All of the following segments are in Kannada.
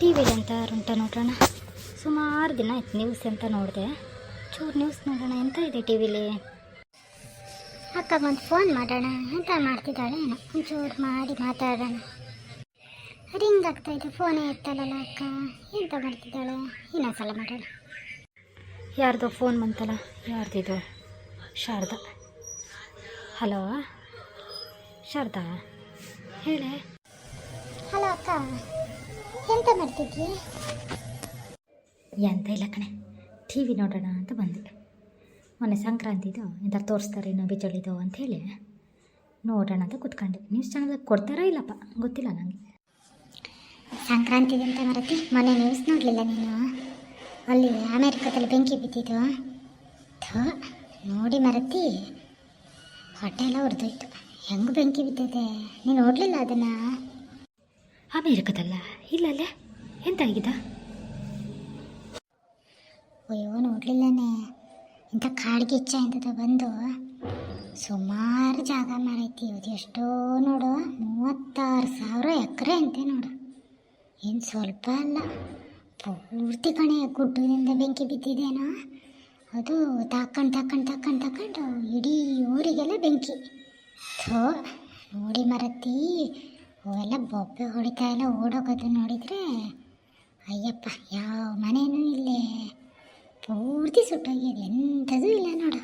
ಟಿ ವಿಲಿ ಅಂತ ಉಂಟ ನೋಡೋಣ ಸುಮಾರು ದಿನ ಆಯ್ತು ನ್ಯೂಸ್ ಅಂತ ನೋಡಿದೆ. ಚೂರು ನ್ಯೂಸ್ ನೋಡೋಣ, ಎಂತ ಇದೆ ಟಿ ವಿಲಿ ಬಂದು ಫೋನ್ ಮಾಡೋಣ, ಎಂತ ಮಾಡ್ತಿದ್ದಾಳೆ ಏನೋ? ಮಾಡಿ ಮಾತಾಡೋಣ. ರಿಂಗ್ ಆಗ್ತಾ ಇದೆ ಫೋನೇ ಎತ್ತಲ್ಲ ಅಕ್ಕ. ಎಂತ ಮಾಡ್ತಿದ್ದಾಳೆ? ಇನ್ನೊಂದ್ಸಲ ಮಾಡೋಣ. ಯಾರ್ದೋ ಫೋನ್ ಬಂತಲ್ಲ, ಯಾರ್ದಿದು? ಶಾರದಾ. ಹಲೋ ಶಾರದಾ? ಹೇಳೆ? ಹಲೋ ಅಕ್ಕ. ಎಂತ ಮಾಡ್ತಿದ್ವಿ ಎಂತ ಇಲ್ಲ ಕಣೆ. ಟಿ ವಿ ನೋಡೋಣ ಅಂತ ಬಂದೆ ಮೊನ್ನೆ ಸಂಕ್ರಾಂತಿದು ಎಂತ ತೋರಿಸ್ತಾರೇನೋ ಬಿಜಳಿದು ಹೇಳಿ ನೋಡೋಣ ಅಂತ ಕೂತ್ಕೊಂಡೆ. ನ್ಯೂಸ್ ಚಾನಲ್ ಕೊಡ್ತಾರೋ ಇಲ್ಲಪ್ಪ ಗೊತ್ತಿಲ್ಲ ನನಗೆ ಸಂಕ್ರಾಂತಿ ಅಂತ ಮರತಿ ಮೊನ್ನೆ ನ್ಯೂಸ್ ನೋಡಲಿಲ್ಲ ನೀನು? ಅಲ್ಲಿ ಅಮೇರಿಕಾದಲ್ಲಿ ಬೆಂಕಿ ಬಿದ್ದಿದ್ದು. ಥೋ ನೋಡಿ ಮರತಿ. ಹೊಟ್ಟೆ ಎಲ್ಲ ಹೊರದೋಯ್ತು ಹೆಂಗೆ ಬೆಂಕಿ ಬಿದ್ದಿದೆ ನೀನು ನೋಡಲಿಲ್ಲ ಅದನ್ನು? ಅಮೇರಿಕದಲ್ಲ? ಇಲ್ಲಲ್ಲೇ? ಎಂತ ಆಗಿದೆ ಅಯ್ಯೋ, ನೋಡಲಿಲ್ಲನೇ. ಇಂಥ ಕಾಡ್ಗೆ ಇಚ್ಛೆ ಅಂತದ ಬಂದು ಸುಮಾರು ಜಾಗ ಮಾರೈತಿ. ಇವತ್ತು ಎಷ್ಟೋ ನೋಡು, ಮೂವತ್ತಾರು ಸಾವಿರ ಎಕರೆ ಅಂತೆ ನೋಡು. ಏನು ಸ್ವಲ್ಪ ಅಲ್ಲ. ಪೂರ್ತಿ ಕಣೆ ಗುಡ್ಡದಿಂದ ಬೆಂಕಿ ಬಿದ್ದಿದೇನೋ. ಅದು ತಕ್ಕಂಡು ತಾಕೊಂಡು ತಕ್ಕಂಡು ತಕೊಂಡು ಇಡೀ ಊರಿಗೆಲ್ಲ ಬೆಂಕಿ. ಥೋ, ನೋಡಿ ಮರತಿ. ಅವೆಲ್ಲ ಬೊಬ್ಬೆ ಹೊಡಿತಾ ಎಲ್ಲ ಓಡೋಗೋದು ನೋಡಿದರೆ, ಅಯ್ಯಪ್ಪ, ಯಾವ ಮನೇನೂ ಇಲ್ಲೇ. ಪೂರ್ತಿ ಸುಟ್ಟೋಗಿದೆ, ಎಂಥದೂ ಇಲ್ಲ ನೋಡು.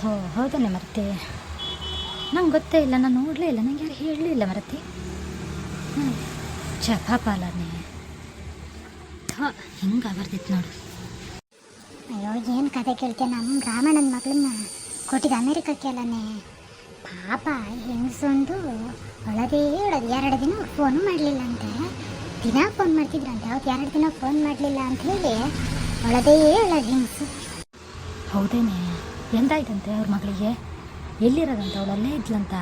ಥೋ ಹೌದಲ್ಲ ಮರತಿ. ನಂಗೆ ಗೊತ್ತೇ ಇಲ್ಲ, ನಾನು ನೋಡಲೇ ಇಲ್ಲ, ನಂಗೆ ಯಾರು ಹೇಳಲಿಲ್ಲ ಮರತಿ. ಹ್ಞೂ ಅಲ್ಲನೇ ಥೋ, ಹಿಂಗೆ ಬರ್ದಿತ್ತು ನೋಡು. ಅಯ್ಯೋ, ಏನು ಕತೆ ಕೇಳ್ತೀಯ ನಮ್ಮ ನನ್ನ ಮಗಳನ್ನ ಕೊಟ್ಟಿದ್ದು ಅಮೇರಿಕಕ್ಕೆ ಅಲ್ಲನೇ. ಪಾಪ ಹೆಂಗಸೊಂದು ಒಳದೇ ಒಳಗೆ ಎರಡು ದಿನ ಫೋನು ಮಾಡಲಿಲ್ಲ ಅಂತೆ. ದಿನ ಫೋನ್ ಮಾಡ್ತಿದ್ರಂತೆ. ಅವತ್ತು ಎರಡು ದಿನ ಫೋನ್ ಮಾಡಲಿಲ್ಲ ಅಂತ ಹೇಳಿ ಒಳದೇ ಒಳಗೆ ಹೆಂಗಸು. ಹೌದೇನೆ. ಎಂದಾಯ್ತಂತೆ ಅವ್ರ ಮಗಳಿಗೆ? ಎಲ್ಲಿರೋದಂತ? ಅವಳು ಅಲ್ಲೇ ಇದ್ಲಂತ?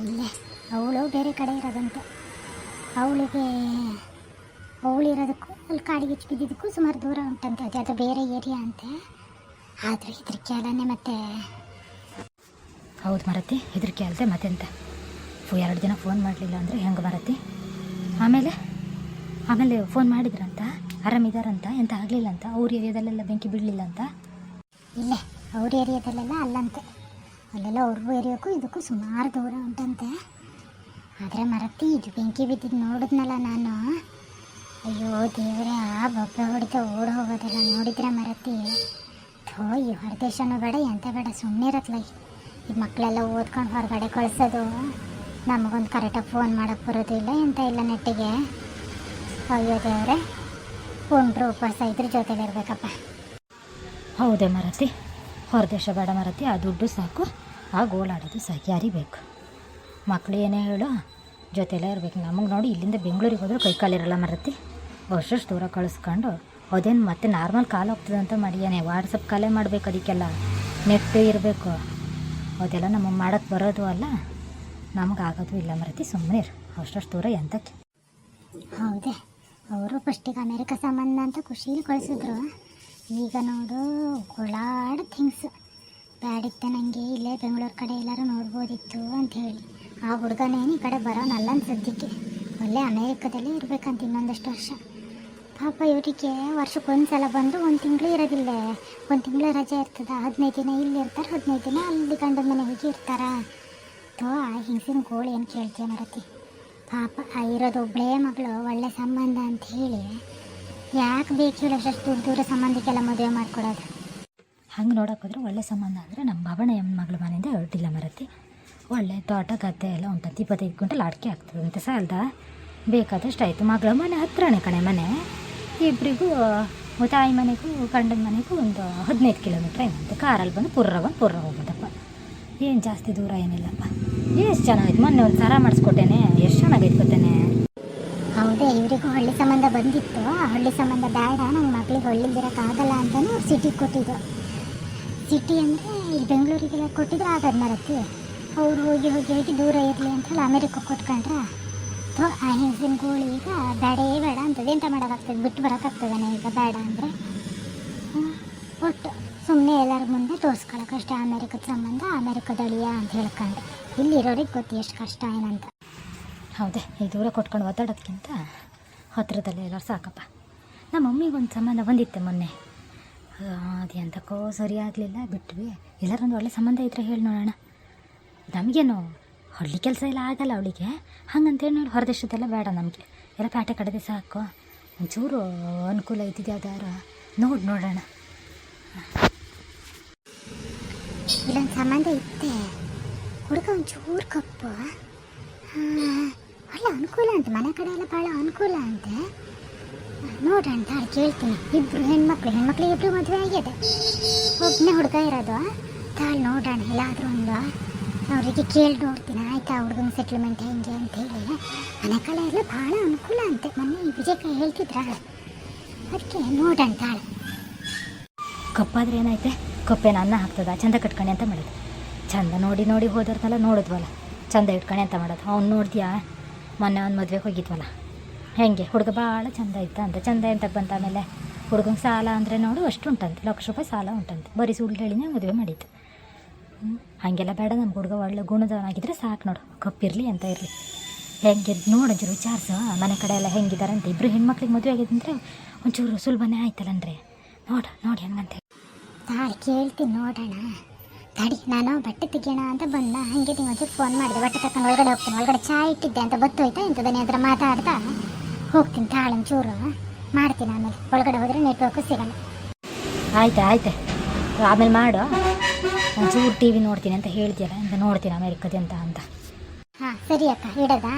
ಇಲ್ಲ. ಅವಳು ಬೇರೆ ಕಡೆ ಇರೋದಂತೆ. ಅವಳಿಗೆ ಅವಳಿರೋದಕ್ಕೂ ಅಲ್ಲಿ ಕಾಡಿಗೆ ಹೆಚ್ಚು ಬಿದ್ದಿದ್ದಕ್ಕೂ ಸುಮಾರು ದೂರ ಉಂಟಂತೆ. ಅದು ಅದು ಬೇರೆ ಏರಿಯಾ ಅಂತೆ. ಆದರೆ ಇದ್ರ ಅಲ್ಲನೆ ಮತ್ತೆ ಹೌದು ಮರತಿ, ಹೆದರಿಕೆ ಅಲ್ಲದೆ ಮತ್ತೆಂತ? ಫು, ಎರಡು ದಿನ ಫೋನ್ ಮಾಡಲಿಲ್ಲ ಅಂದರೆ ಹೆಂಗೆ ಮರತಿ? ಆಮೇಲೆ? ಆಮೇಲೆ ಫೋನ್ ಮಾಡಿದ್ರಂತ? ಆರಾಮಿದಾರಂತ ಎಂತ ಆಗಲಿಲ್ಲ ಅಂತ ಅವ್ರ ಏರಿಯಾದಲ್ಲೆಲ್ಲ ಬೆಂಕಿ ಬಿಡಲಿಲ್ಲ ಅಂತ ಇಲ್ಲ, ಅವ್ರ ಏರಿಯಾದಲ್ಲೆಲ್ಲ ಅಲ್ಲಂತೆ. ಅಲ್ಲೆಲ್ಲ ಅವ್ರಿಗೂ ಏರಿಯಾಕ್ಕೂ ಇದಕ್ಕೂ ಸುಮಾರು ದೂರ ಉಂಟಂತೆ. ಆದರೆ ಮರತಿ, ಇದು ಬೆಂಕಿ ಬಿದ್ದಿದ್ದು ನೋಡಿದ್ನಲ್ಲ ನಾನು. ಅಯ್ಯೋ, ದೇವರೇ, ಆ ಬೊಬ್ಬೆ ಹೊಡೆದ ಓಡ್ ಹೋಗೋದಲ್ಲ ನೋಡಿದ್ರೆ ಮರತಿ? ಥೋ, ಈ ಹೊರದೇಶನೂ ಬೇಡ, ಎಂತ ಬೇಡ ಸುಮ್ಮನೆ ಇರತ್ಲ ಈ ಮಕ್ಕಳೆಲ್ಲ ಓದ್ಕೊಂಡು ಹೊರಗಡೆ ಕಳಿಸೋದು. ನಮಗೊಂದು ಕರೆಕ್ಟಾಗಿ ಫೋನ್ ಮಾಡೋಕ್ಕೆ ಬರೋದಿಲ್ಲ ಎಂತ ಇಲ್ಲ ನೆಟ್ಟಿಗೆ. ಅಯ್ಯೋ ದೇವರೇ ಉಂಡ್ರು ಉಪವಾಸ ಇದ್ರ ಜೊತೆಲಿ ಇರಬೇಕಪ್ಪ. ಹೌದೇ ಮರತಿ. ಹೊರದೇಶ ಬೇಡ ಮರತಿ, ಆ ದುಡ್ಡು ಸಾಕು, ಆ ಗೋಳಾಡೋದು ಸಾಕು ಯಾರಿಗೆ ಬೇಕು ಮಕ್ಕಳು ಏನೇ ಹೇಳು, ಜೊತೆಲೇ ಇರಬೇಕು. ನಮಗೆ ನೋಡಿ ಇಲ್ಲಿಂದ ಬೆಂಗಳೂರಿಗೆ ಹೋದ್ರೆ ಕೈ ಕಾಲಿರಲ್ಲ ಮರತಿ. ವರ್ಷಷ್ಟು ದೂರ ಕಳಿಸ್ಕೊಂಡು, ಅದೇನು ಮತ್ತೆ ನಾರ್ಮಲ್ ಕಾಲ್ ಹೋಗ್ತದಂತ ಮಾಡಿಯಾನೆ. ವಾಟ್ಸಪ್ ಕಾಲೇ ಮಾಡಬೇಕು ಅದಕ್ಕೆಲ್ಲ. ನೆಟ್ ಇರಬೇಕು. ಅದೆಲ್ಲ ನಮಗೆ ಮಾಡೋಕ್ಕೆ ಬರೋದು ಅಲ್ಲ ನಮಗೆ ಆಗೋದು ಇಲ್ಲ ಮರತಿ ಸುಮ್ಮನೆ ಅಷ್ಟಷ್ಟು ದೂರ ಎಂತಕ್ಕೆ? ಹೌದೇ, ಅವರು ಫಸ್ಟಿಗೆ ಅಮೇರಿಕ ಸಂಬಂಧ ಅಂತ ಖುಷೀಲಿ ಕಳಿಸಿದ್ರು. ಈಗ ನೋಡು, ಗೋಳಾಡ ಥಿಂಗ್ಸ್ ಬ್ಯಾಡಿತ್ತೆ ನನಗೆ ಇಲ್ಲೇ ಬೆಂಗಳೂರು ಕಡೆ ಎಲ್ಲರೂ ನೋಡ್ಬೋದಿತ್ತು ಅಂತ ಹೇಳಿ. ಆ ಹುಡುಗನೇನು ಈ ಕಡೆ ಬರೋನಲ್ಲ ಸದ್ಯಕ್ಕೆ ಒಳ್ಳೆ ಅಮೇರಿಕದಲ್ಲೇ ಇರಬೇಕಂತ ಇನ್ನೊಂದಷ್ಟು ವರ್ಷ. ಪಾಪ ಇವರಿಗೆ ವರ್ಷಕ್ಕೊಂದು ಸಲ ಬಂದು ಒಂದು ತಿಂಗಳು ಇರೋದಿಲ್ಲ ಒಂದು ತಿಂಗಳು ರಜೆ ಇರ್ತದೆ, ಹದಿನೈದು ದಿನ ಇಲ್ಲಿ ಇರ್ತಾರೆ, ಹದಿನೈದು ದಿನ ಅಲ್ಲಿ ಗಂಡನ ಮನೆ ಹೋಗಿ ಇರ್ತಾರ. ತೋ ಆ ಹಿಂಸಿನ ಗೋಳು ಏನು ಕೇಳ್ತೀಯ ಮರತಿ ಪಾಪ, ಆ ಇರೋದು ಒಬ್ಬಳೇ ಮಗಳು, ಒಳ್ಳೆ ಸಂಬಂಧ ಅಂತ ಹೇಳಿ ಯಾಕೆ ಬೇಕು ಅಷ್ಟು ದೂರ ದೂರ ಸಂಬಂಧಕ್ಕೆಲ್ಲ ಮದುವೆ ಮಾಡ್ಕೊಡೋದು? ಹಂಗೆ ನೋಡೋಕೆ ಹೋದ್ರೆ ಒಳ್ಳೆ ಸಂಬಂಧ ಅಂದರೆ ನಮ್ಮ ಬಾಬಣ್ಣ ಎಮ್ಮ ಮಗಳ ಮನೆಯಿಂದ ಹೊರಟಿಲ್ಲ ಮರತಿ. ಒಳ್ಳೆ ತೋಟ, ಗದ್ದೆ ಎಲ್ಲ ಉಂಟಂತೆ, ಇಪ್ಪತ್ತೈದು ಕ್ವಿಂಟಲ್ ಅಡಿಕೆ ಆಗ್ತದೆ ಅಂತ ಸಾಲದ? ಬೇಕಾದಷ್ಟು ಆಯಿತು ಮಗಳ ಮನೆ ಹತ್ರನೇ ಕಣೆ ಮನೆ. ಇಬ್ಬರಿಗೂ ತಾಯಿ ಮನೆಗೂ, ಗಂಡನ ಮನೆಗೂ ಒಂದು ಹದಿನೈದು ಕಿಲೋಮೀಟ್ರ್ ಏನಂತೆ ಕಾರಲ್ಲಿ ಬಂದು ಪುರ್ರ ಬಂದು ಪುರ್ರ ಹೋಗೋದಪ್ಪ. ಏನು ಜಾಸ್ತಿ ದೂರ ಏನಿಲ್ಲಪ್ಪ. ಎಷ್ಟು ಚೆನ್ನಾಗೈತೆ. ಮೊನ್ನೆ ಒಂದು ಸರ ಮಾಡಿಸ್ಕೊಟ್ಟೇನೆ, ಎಷ್ಟು ಚೆನ್ನಾಗೈತೆ ಗೊತ್ತೇನೆ. ಹೌದೇ, ಇವರಿಗೂ ಹಳ್ಳಿ ಸಂಬಂಧ ಬಂದಿತ್ತು. ಹಳ್ಳಿ ಸಂಬಂಧ ಬೇಡ ನನ್ನ ಮಗಳಿಗೆ ಅಂತಲೇ ಅಂತಲೂ ಸಿಟಿಗೆ ಕೊಟ್ಟಿದ್ದು. ಸಿಟಿ ಅಂದರೆ ಇಲ್ಲಿ ಬೆಂಗಳೂರಿಗೆಲ್ಲ ಕೊಟ್ಟಿದ್ರೆ ಆಗದ್ ಮರಕ್ಕೆ ಅವ್ರು ಹೋಗಿ ಹೋಗಿ ಹೋಗಿ ದೂರ ಇರಲಿ ಅಂತ ಹೇಳಿ ಕೊಟ್ಕೊಂಡ್ರೆ? ಆ ಹೆಂಗಸಿನ ಗೂಳಿ ಈಗ ಬೇಡೇ ಬೇಡ ಅಂತದೆ. ಎಂತ ಮಾಡೋಕ್ಕಾಗ್ತದೆ ಬಿಟ್ಟು ಬರೋಕ್ಕಾಗ್ತದೇನೆ ಈಗ? ಬೇಡ ಅಂದರೆ? ಒಟ್ಟು ಸುಮ್ಮನೆ ಎಲ್ಲರ ಮುಂದೆ ತೋರಿಸ್ಕೊಳಕ್ಕಷ್ಟೇ ಅಮೇರಿಕದ ಸಂಬಂಧ ಅಮೇರಿಕದಳಿಯ ಅಂತ ಹೇಳ್ಕೊಂಡೆ. ಇಲ್ಲಿರೋರಿಗೆ ಗೊತ್ತು ಎಷ್ಟು ಕಷ್ಟ ಏನಂತ. ಹೌದೇ, ಈ ದೂರ ಕೊಟ್ಕೊಂಡು ಒದ್ದಾಡೋದಕ್ಕಿಂತ ಹತ್ತಿರದಲ್ಲೇ ಎಲ್ಲರೂ ಸಾಕಪ್ಪ. ನಮ್ಮ ಮಮ್ಮಿಗೆ ಒಂದು ಸಂಬಂಧ ಬಂದಿತ್ತೆ ಮೊನ್ನೆ. ಅದು ಎಂತಕ್ಕೋ ಸರಿ ಆಗಲಿಲ್ಲ. ಬಿಟ್ವಿ. ಎಲ್ಲರೊಂದು ಒಳ್ಳೆ ಸಂಬಂಧ ಇದ್ರೆ ಹೇಳಿ ನೋಡೋಣ. ನಮಗೇನು ಹಳ್ಳಿ ಕೆಲಸ ಎಲ್ಲ ಆಗಲ್ಲ ಅವಳಿಗೆ. ಹಂಗಂತೇಳಿ ನೋಡಿ ಹೊರದೇಶದೆಲ್ಲ ಬೇಡ ನಮಗೆ. ಎಲ್ಲ ಪ್ಯಾಟೆ ಕಡೆದೇ ಸಾಕು. ಒಂಚೂರು ಅನುಕೂಲ ಇದ್ದಿದೆ ಯಾವ್ದಾರ ನೋಡಿ ನೋಡೋಣ. ಇಲ್ಲೊಂದು ಸಂಬಂಧ ಇತ್ತೆ. ಹುಡುಗ ಒಂಚೂರು ಕಪ್ಪು. ಒಳ್ಳೆ ಅನುಕೂಲ ಅಂತ ಮನೆ ಕಡೆ ಎಲ್ಲ ಭಾಳ ಅನುಕೂಲ ಅಂತೆ ನೋಡೋಣ ತಾಳು ಕೇಳ್ತೀನಿ. ಇಬ್ಬರು ಹೆಣ್ಮಕ್ಳು ಹೆಣ್ಮಕ್ಳು ಇಬ್ರು ಮದುವೆ ಆಗಿದೆ. ಒಬ್ಬನೇ ಹುಡುಗ ಇರೋದು. ತಾಳು ನೋಡೋಣ, ಎಲ್ಲಾದರೂ ಒಂದು ಅವರಿಗೆ ಕೇಳಿ ನೋಡ್ತೀನಿ ಆಯ್ತಾ, ಹುಡುಗನ ಸೆಟ್ಲ್ಮೆಂಟ್ ಹೆಂಗೆ ಅಂತ ಹೇಳಿ. ಮನೆ ಕಡೆ ಎಲ್ಲ ಭಾಳ ಅನುಕೂಲ ಅಂತೆ. ಮೊನ್ನೆ ವಿಜಯಕ ಹೇಳ್ತಿದ್ರ? ಅದಕ್ಕೆ ನೋಡೋಣ ತಾಳು. ಕಪ್ಪಾದ್ರೆ ಏನಾಯ್ತೆ? ಕಪ್ಪೇನ ಅನ್ನ ಹಾಕ್ತದ, ಚಂದ ಕಟ್ಕಣಿ ಅಂತ ಮಾಡೋದು. ಚಂದ ನೋಡಿ ನೋಡಿ ಹೋದವ್ರನ್ನೆಲ್ಲ ನೋಡಿದ್ವಲ್ಲ. ಚಂದ ಇಟ್ಕಣೆ ಅಂತ ಮಾಡೋದು. ಅವ್ನು ನೋಡ್ತೀಯಾ ಮೊನ್ನೆ ಒಂದು ಮದುವೆಗೆ ಹೋಗಿದ್ವಲ್ಲ. ಹೆಂಗೆ? ಹುಡುಗ ಭಾಳ ಚಂದ ಇತ್ತ ಅಂತ. ಚಂದ ಅಂತ ಬಂತ ಆಮೇಲೆ? ಹುಡುಗಂಗೆ ಸಾಲ ಅಂದರೆ ನೋಡು ಅಷ್ಟು ಉಂಟಂತೆ ಲಕ್ಷ ರೂಪಾಯಿ ಸಾಲ ಉಂಟಂತೆ. ಬರೀ ಸುಳ್ಳು ಹೇಳಿನೇ ಮದುವೆ ಮಾಡಿತ್ತು. ಹಾಗೆಲ್ಲ ಬೇಡ ನಮ್ಮ ಹುಡುಗ ಒಳ್ಳೆ ಗುಣದವನಾಗಿದ್ರೆ ಸಾಕು ನೋಡು. ಕಪ್ಪಿರಲಿ ಅಂತ ಇರಲಿ. ಹೆಂಗೆ ನೋಡೊಂಚೂರು ವಿಚಾರಿಸು ಮನೆ ಕಡೆ ಎಲ್ಲ ಹೆಂಗಿದ್ದಾರೆ ಅಂತ ಇಬ್ಬರು ಹೆಣ್ಮಕ್ಳಿಗೆ ಮದುವೆ ಆಗಿದ್ದಂದ್ರೆ ಒಂಚೂರು ಸುಲಭನೇ ಆಯ್ತಲ್ಲನ್ರಿ ನೋಡು ನೋಡಿ ಹಂಗಂತ ತಾಳಿ ಕೇಳ್ತೀನಿ ನೋಡೋಣ. ತಡಿ ನಾನು ಬಟ್ಟೆ ತೆಗಿಯೋಣ ಅಂತ ಬಂದ. ಹಂಗೆ ನೀವು ಒಂಚೂರು ಫೋನ್ ಮಾಡಿದೆ. ಬಟ್ಟೆ ತಕೊಂಡು ಒಳಗಡೆ ಹೋಗ್ತೀನಿ. ಒಳಗಡೆ ಚಾ ಇಟ್ಟಿದ್ದೆ ಅಂತ ಗೊತ್ತೋಯ್ತಾ? ಇಂಥದನ್ನೇ ಹತ್ರ ಮಾತಾಡ್ತಾ? ಹೋಗ್ತೀನಿ ತಾಳು ಒಂಚೂರು. ಮಾಡ್ತೀನಿ ಆಮೇಲೆ. ಒಳಗಡೆ ಹೋದರೆ ನೆಟ್ವರ್ಕು ಸಿಗೋಣ ಆಯ್ತು ಆಯ್ತು. ಆಮೇಲೆ ಮಾಡು. ಒಂಚೂರು ಟಿ ವಿ ನೋಡ್ತೀನಿ ಅಂತ ಹೇಳ್ತೀಯಲ್ಲ ಅಂತ ನೋಡ್ತೀನಿ ಅಮೇರಿಕದ ಅಂತ ಅಂತ. ಹಾ, ಸರಿ ಅಕ್ಕ, ಇಡೋದಾ?